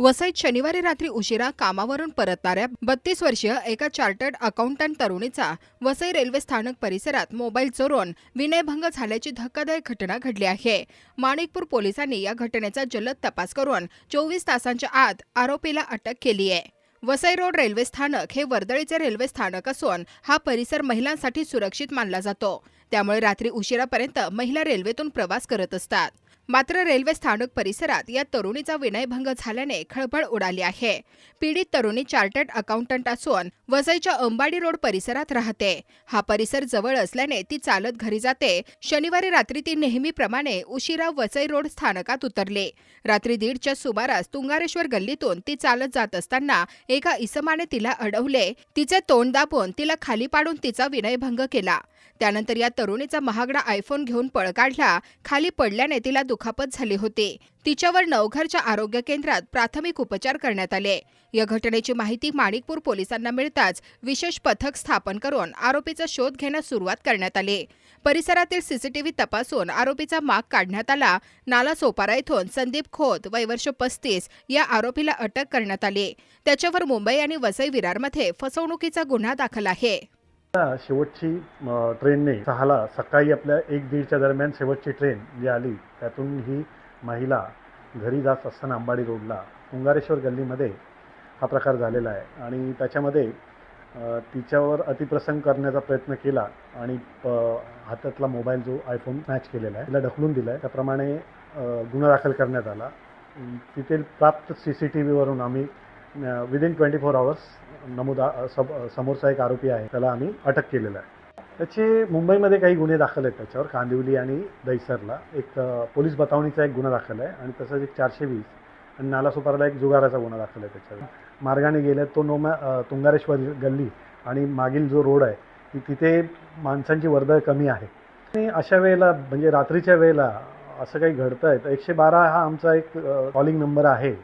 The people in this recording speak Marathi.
वसईत शनिवारी रात्री उशिरा कामावरून परतणाऱ्या बत्तीस वर्षीय एका चार्टर्ड अकाउंटंट तरुणीचा वसई रेल्वे स्थानक परिसरात मोबाईल चोरून विनयभंग झाल्याची धक्कादायक घटना घडली आहे. माणिकपूर पोलिसांनी या घटनेचा जलद तपास करून चोवीस तासांच्या आत आरोपीला अटक केली आहे. वसई रोड रेल्वे स्थानक हे वर्दळीचे रेल्वे स्थानक असून हा परिसर महिलांसाठी सुरक्षित मानला जातो. त्यामुळे रात्री उशिरापर्यंत महिला रेल्वेतून प्रवास करत असतात. मात्र रेल्वे स्थानक परिसरात या तरुणीचा विनयभंग झाल्याने खळबळ उडाली आहे. पीडित तरुणी चार्टर्ड अकाउंटंट असून वसईच्या अंबाडी रोड परिसरात राहते. हा परिसर जवळ असल्याने ती चालत घरी जाते. शनिवारी रात्री ती नेहमीप्रमाणे उशिरा वसई रोड स्थानकात उतरली. रात्री दीडच्या सुमारास तुंगारेश्वर गल्लीतून ती चालत जात असताना एका इसमाने तिला अडवले. तिचे तोंड दाबून तिला खाली पाडून तिचा विनयभंग केला. त्यानंतर या तरुणीचा महागडा आयफोन घेऊन पळ काढला. खाली पडल्याने तिला दुखापत झाली होती. तिच्यावर नवघरच्या आरोग्य केंद्रात प्राथमिक उपचार करण्यात आले. या घटनेची माहिती माणिकपूर पोलिसांना मिळताच विशेष पथक स्थापन करून आरोपीचा शोध घेण्यास सुरुवात करण्यात आली. परिसरातील सीसीटीव्ही तपासून आरोपीचा माग काढण्यात आला. नाला सोपारा येथून संदीप खोत वैवर्ष पस्तीस या आरोपीला अटक करण्यात आली. त्याच्यावर मुंबई आणि वसई विरारमध्ये फसवणुकीचा गुन्हा दाखल आहे. शेवटची ट्रेनने सहाला सकाळी आपल्या एक दीडच्या दरम्यान शेवटची ट्रेन जी आली त्यातून ही महिला घरी जात असताना अंबाडी रोडला कुंगारेश्वर गल्लीमध्ये हा प्रकार झालेला आहे. आणि त्याच्यामध्ये तिच्यावर अतिप्रसंग करण्याचा प्रयत्न केला आणि हातातला मोबाईल जो आयफोन मॅच केलेला आहे तिला ढकलून दिला आहे त्याप्रमाणे गुन्हा दाखल करण्यात आला. तिथे प्राप्त सी सी टी व्हीवरून आम्ही विदिन ट्वेंटी फोर आवर्स नमूद सब समोरचा एक आरोपी आहे त्याला आम्ही अटक केलेला आहे. त्याचे मुंबईमध्ये काही गुन्हे दाखल आहेत त्याच्यावर कांदिवली आणि दहिसरला. एक पोलीस बतावणीचा एक गुन्हा दाखल आहे आणि तसंच एक चारशे वीस आणि नालासोपाराला एक जुगाराचा गुन्हा दाखल आहे त्याच्यावर. मार्गाने गेले तो नोमा तुंगारेश्वर गल्ली आणि मागील जो रोड आहे की तिथे माणसांची वर्दळ कमी आहे. आणि अशा वेळेला म्हणजे रात्रीच्या वेळेला असं काही घडतं आहे तर एकशे बारा हा आमचा एक कॉलिंग नंबर आहे.